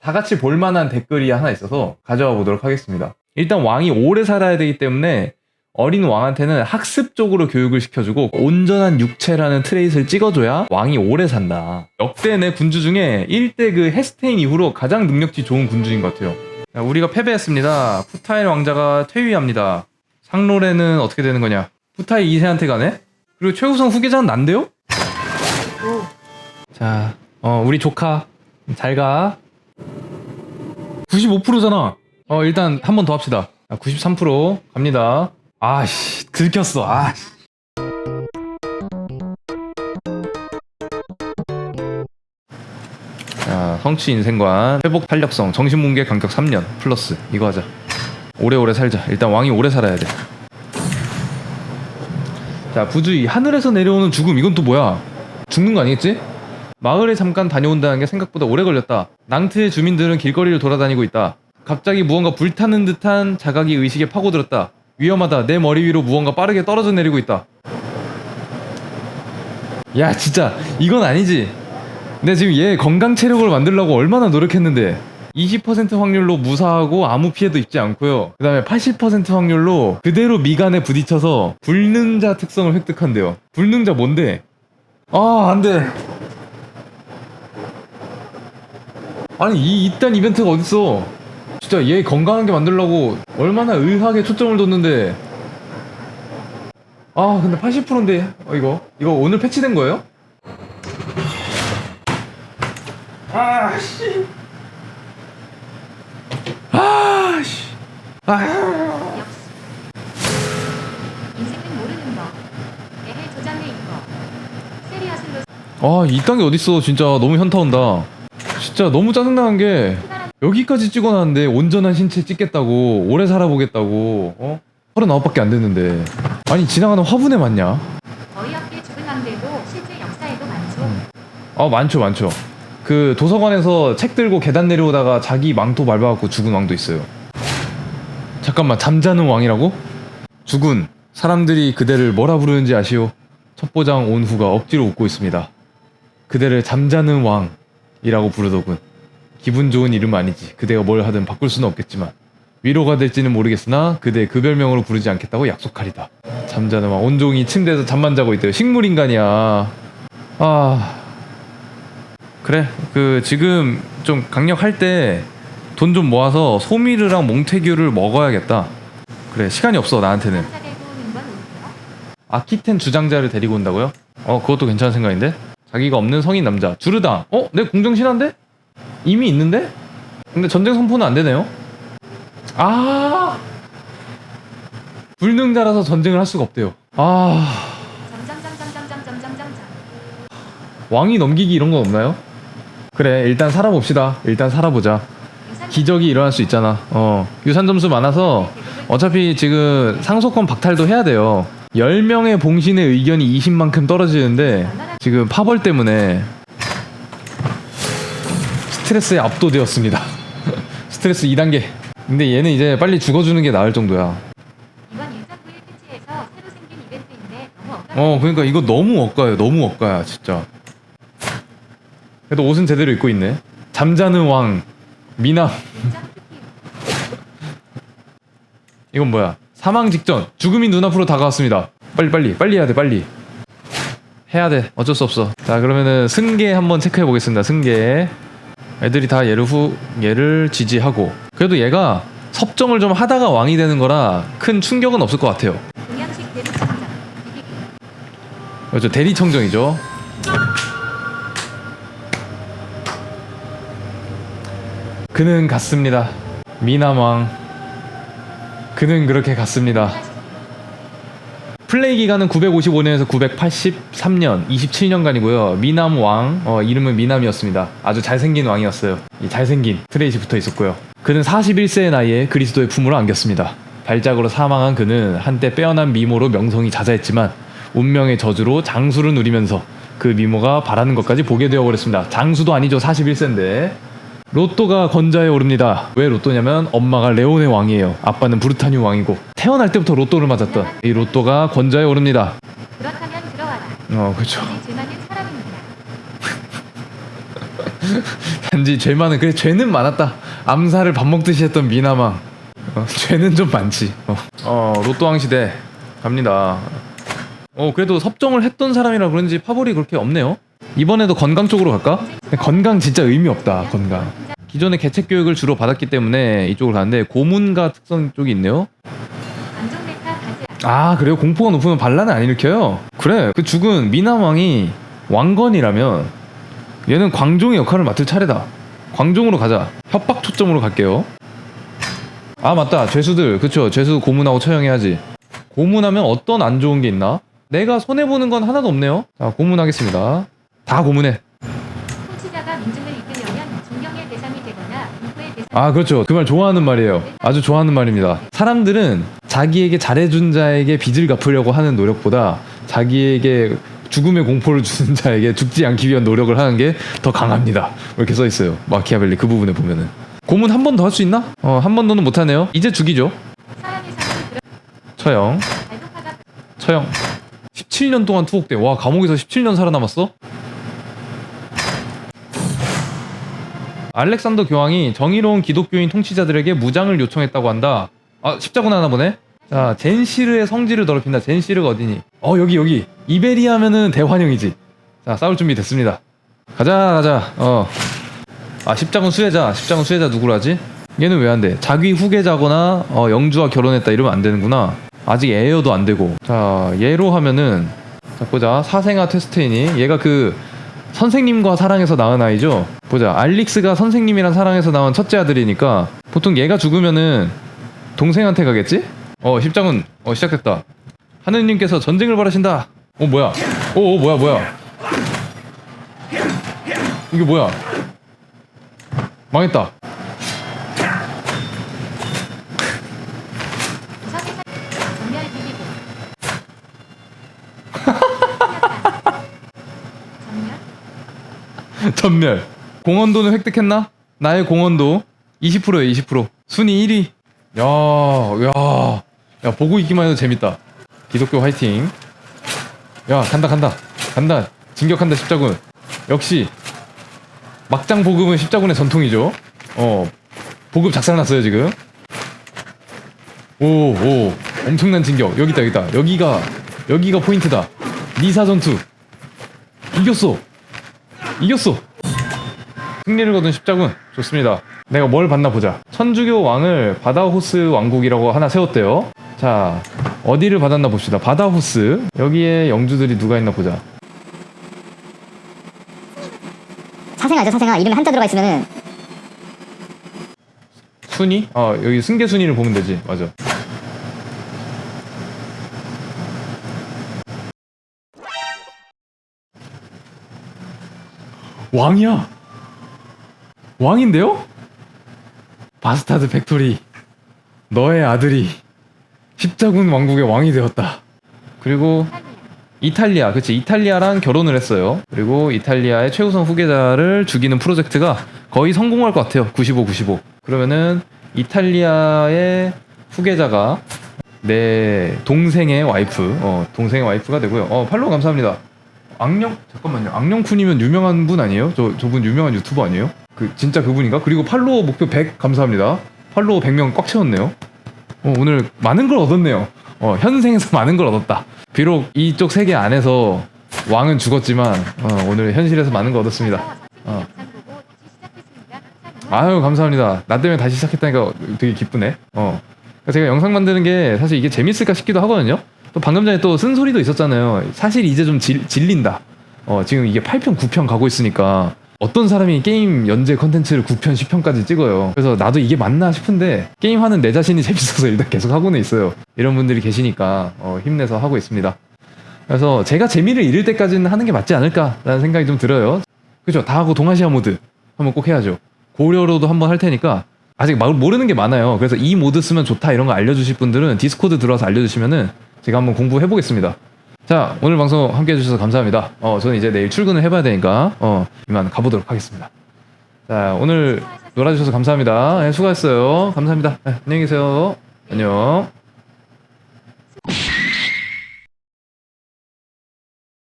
다 같이 볼만한 댓글이 하나 있어서 가져와 보도록 하겠습니다. 일단 왕이 오래 살아야 되기 때문에 어린 왕한테는 학습적으로 교육을 시켜주고 온전한 육체라는 트레이트를 찍어줘야 왕이 오래 산다. 역대 내 군주 중에 1대 그 헤스테인 이후로 가장 능력치 좋은 군주인 것 같아요. 자, 우리가 패배했습니다. 푸타일 왕자가 퇴위합니다. 상로레는 어떻게 되는 거냐? 푸타일 2세한테 가네? 그리고 최우선 후계자는 난데요? 자, 어, 우리 조카. 잘 가. 95%잖아. 어, 일단 한 번 더 합시다. 아, 93% 갑니다. 아씨, 들켰어. 아씨. 자, 성취 인생관, 회복 탄력성, 정신뭉개 간격 3년 플러스 이거 하자. 오래오래 살자. 일단 왕이 오래 살아야 돼. 자, 부주의 하늘에서 내려오는 죽음 이건 또 뭐야? 죽는 거 아니겠지? 마을에 잠깐 다녀온다는 게 생각보다 오래 걸렸다. 낭트의 주민들은 길거리를 돌아다니고 있다. 갑자기 무언가 불타는 듯한 자각이 의식에 파고들었다. 위험하다. 내 머리 위로 무언가 빠르게 떨어져 내리고 있다. 야, 진짜 이건 아니지. 내가 지금 얘 건강 체력을 만들려고 얼마나 노력했는데 20% 확률로 무사하고 아무 피해도 입지 않고요. 그 다음에 80% 확률로 그대로 미간에 부딪혀서 불능자 특성을 획득한대요. 불능자 뭔데? 아, 안 돼. 아니, 이 이딴 이벤트가 어딨어. 진짜 얘 건강하게 만들려고 얼마나 의학에 초점을 뒀는데. 아, 근데 80%인데, 어, 이거. 이거 오늘 패치된 거예요? 아, 씨. 아, 씨. 아. 인생은 모르는 거. 애해 조장래 이거. 세리아슬로 아, 이딴 게 어딨어. 진짜 너무 현타 온다. 진짜 너무 짜증나는 게 여기까지 찍어놨는데 온전한 신체 찍겠다고 오래 살아보겠다고 어? 39밖에 안 됐는데 아니 지나가는 화분에 맞냐? 어이없게 죽은 왕들도 실제 역사에도 많죠. 아 많죠 많죠 그 도서관에서 책 들고 계단 내려오다가 자기 망토 밟아갖고 죽은 왕도 있어요 잠깐만 잠자는 왕이라고? 죽은 사람들이 그대를 뭐라 부르는지 아시오? 첩보장 온후가 억지로 웃고 있습니다 그대를 잠자는 왕 이라고 부르더군. 기분 좋은 이름 아니지. 그대가 뭘 하든 바꿀 수는 없겠지만. 위로가 될지는 모르겠으나 그대 그 별명으로 부르지 않겠다고 약속하리다. 잠자는 왕 온종일 침대에서 잠만 자고 있대요. 식물 인간이야. 아. 그래. 그 지금 좀 강력할 때 돈 좀 모아서 소미르랑 몽테규를 먹어야겠다. 그래. 시간이 없어 나한테는? 아키텐 주장자를 데리고 온다고요? 어 그것도 괜찮은 생각인데 자기가 없는 성인 남자. 주르다. 어? 내 공정 신한데? 이미 있는데? 근데 전쟁 선포는 안 되네요? 아! 불능자라서 전쟁을 할 수가 없대요. 아. 왕이 넘기기 이런 건 없나요? 그래 일단 살아봅시다. 일단 살아보자. 기적이 일어날 수 있잖아. 어. 유산 점수 많아서 어차피 지금 상속권 박탈도 해야 돼요. 10명의 봉신의 의견이 20만큼 떨어지는데 지금 파벌 때문에 스트레스에 압도되었습니다. 스트레스 2단계. 근데 얘는 이제 빨리 죽어주는 게 나을 정도야. 이번 1.9일 패치에서 새로 생긴 이벤트인데 너무 억까. 어 그러니까 이거 너무 억가요 너무 억가야 진짜. 그래도 옷은 제대로 입고 있네. 잠자는 왕 미남. 인정 특히. 이건 뭐야? 사망 직전 죽음이 눈앞으로 다가왔습니다. 빨리 빨리 빨리 해야 돼 빨리 해야 돼 어쩔 수 없어. 자 그러면은 승계 한번 체크해 보겠습니다. 승계 애들이 다 얘를 후 얘를 지지하고 그래도 얘가 섭정을 좀 하다가 왕이 되는 거라 큰 충격은 없을 것 같아요. 그렇죠 대리청정이죠. 그는 갔습니다. 미남왕. 그는 그렇게 갔습니다. 플레이 기간은 955년에서 983년, 27년간이고요. 미남 왕, 어, 이름은 미남이었습니다. 아주 잘생긴 왕이었어요. 이 잘생긴 트레이시 붙어 있었고요. 그는 41세의 나이에 그리스도의 품으로 안겼습니다. 발작으로 사망한 그는 한때 빼어난 미모로 명성이 자자했지만 운명의 저주로 장수를 누리면서 그 미모가 바라는 것까지 보게 되어 버렸습니다. 장수도 아니죠. 41세인데. 로또가 건자에 오릅니다. 왜 로또냐면 엄마가 레온의 왕이에요. 아빠는 브루타뉴 왕이고 태어날 때부터 로또를 맞았던 이 로또가 건자에 오릅니다. 그렇다면 들어와라. 어 그렇죠. 이제 죄 많은 사람입니다. 단지 그래 죄는 많았다 암살을 밥 먹듯이 했던 미나망 어, 죄는 좀 많지 어, 어 로또왕 시대 갑니다 어 그래도 섭정을 했던 사람이라 그런지 파벌이 그렇게 없네요 이번에도 건강 쪽으로 갈까? 건강 진짜 의미 없다 건강. 기존에 개책 교육을 주로 받았기 때문에 이쪽으로 가는데 고문가 특성 쪽이 있네요. 아 그래요? 공포가 높으면 반란을 안 일으켜요? 그래 그 죽은 미남왕이 왕건이라면 얘는 광종의 역할을 맡을 차례다. 광종으로 가자. 협박 초점으로 갈게요. 아 맞다. 죄수들. 그쵸. 죄수 고문하고 처형해야지. 고문하면 어떤 안 좋은 게 있나? 내가 손해보는 건 하나도 없네요. 자 고문하겠습니다 다 고문해. 통치자가 민중을 이끌려면 존경의 대상이 되거나 공포의 대상 아 그렇죠. 그 말 좋아하는 말이에요. 아주 좋아하는 말입니다. 사람들은 자기에게 잘해준 자에게 빚을 갚으려고 하는 노력보다 자기에게 죽음의 공포를 주는 자에게 죽지 않기 위한 노력을 하는 게 더 강합니다. 이렇게 써 있어요. 마키아벨리 그 부분에 보면은. 고문 한 번 더 할 수 있나? 어 한 번 더는 못 하네요. 이제 죽이죠. 처형. 처형. 17년 동안 투옥돼. 와 감옥에서 17년 살아남았어? 알렉산더 교황이 정의로운 기독교인 통치자들에게 무장을 요청했다고 한다. 아 십자군 하나 보네? 자 젠시르의 성지를 더럽힌다. 젠시르가 어디니? 어 여기 여기. 이베리아면은 대환영이지. 자 싸울 준비 됐습니다. 가자 가자. 어 아 십자군 수혜자. 십자군 수혜자 누구로 하지? 얘는 왜 안 돼? 자기 후계자거나 어, 영주와 결혼했다 이러면 안 되는구나. 아직 에어도 안 되고. 자 얘로 하면은 자 보자. 사생아 테스트이니. 얘가 그 선생님과 사랑해서 낳은 아이죠 보자. 알릭스가 선생님이랑 사랑해서 낳은 첫째 아들이니까 보통 얘가 죽으면은 동생한테 가겠지? 어 십장은 어 시작됐다. 하느님께서 전쟁을 벌하신다. 어 뭐야? 어, 어 뭐야 뭐야? 이게 뭐야? 망했다. 전멸. 공헌도는 획득했나? 나의 공헌도 20%에 20%. 순위 1위. 야, 야, 야 보고 있기만 해도 재밌다. 기독교 화이팅. 야 간다 간다 간다. 진격한다 십자군. 역시 막장 보급은 십자군의 전통이죠. 어, 보급 작살났어요 지금. 오, 오, 엄청난 진격. 여기 있다, 여기 있다. 여기가 여기가 포인트다. 니사 전투. 이겼어. 이겼어. 승리를 거둔 십자군 좋습니다. 내가 뭘 봤나 보자. 천주교 왕을 바다호스 왕국이라고 하나 세웠대요. 자 어디를 받았나 봅시다. 바다호스 여기에 영주들이 누가 있나 보자. 사생아 알죠 사생아 이름에 한자 들어가 있으면은 순위? 아 여기 승계 순위를 보면 되지. 맞아. 왕이야. 왕인데요? 바스타드 팩토리. 너의 아들이 십자군 왕국의 왕이 되었다. 그리고 이탈리아, 그치 이탈리아랑 결혼을 했어요. 그리고 이탈리아의 최우선 후계자를 죽이는 프로젝트가 거의 성공할 것 같아요. 95, 95. 그러면은 이탈리아의 후계자가 내 동생의 와이프, 어 동생의 와이프가 되고요. 어 팔로우 감사합니다. 악령 잠깐만요. 악령쿤이면 유명한 분 아니에요? 저 저분 유명한 유튜버 아니에요? 그 진짜 그분인가? 그리고 팔로워 목표 100 감사합니다. 팔로워 100명 꽉 채웠네요. 어, 오늘 많은 걸 얻었네요. 어, 현생에서 많은 걸 얻었다. 비록 이쪽 세계 안에서 왕은 죽었지만 어, 오늘 현실에서 많은 걸 얻었습니다. 어. 아유 감사합니다. 나 때문에 다시 시작했다니까 되게 기쁘네. 어. 그러니까 제가 영상 만드는 게 사실 이게 재밌을까 싶기도 하거든요. 또 방금 전에 또 쓴소리도 있었잖아요. 사실 이제 좀 질, 질린다. 어, 지금 이게 8편, 9편 가고 있으니까 어떤 사람이 게임 연재 컨텐츠를 9편, 10편까지 찍어요. 그래서 나도 이게 맞나 싶은데 게임하는 내 자신이 재밌어서 일단 계속 하고는 있어요. 이런 분들이 계시니까 어, 힘내서 하고 있습니다. 그래서 제가 재미를 잃을 때까지는 하는 게 맞지 않을까라는 생각이 좀 들어요. 그죠? 다 하고 동아시아 모드 한번 꼭 해야죠. 고려로도 한번 할 테니까 아직 마- 모르는 게 많아요. 그래서 이 모드 쓰면 좋다 이런 거 알려주실 분들은 디스코드 들어와서 알려주시면은 제가 한번 공부해 보겠습니다. 자 오늘 방송 함께 해주셔서 감사합니다. 어 저는 이제 내일 출근을 해봐야 되니까 어 이만 가보도록 하겠습니다. 자 오늘 놀아주셔서 감사합니다. 네, 수고하셨어요. 감사합니다. 네, 안녕히 계세요. 안녕.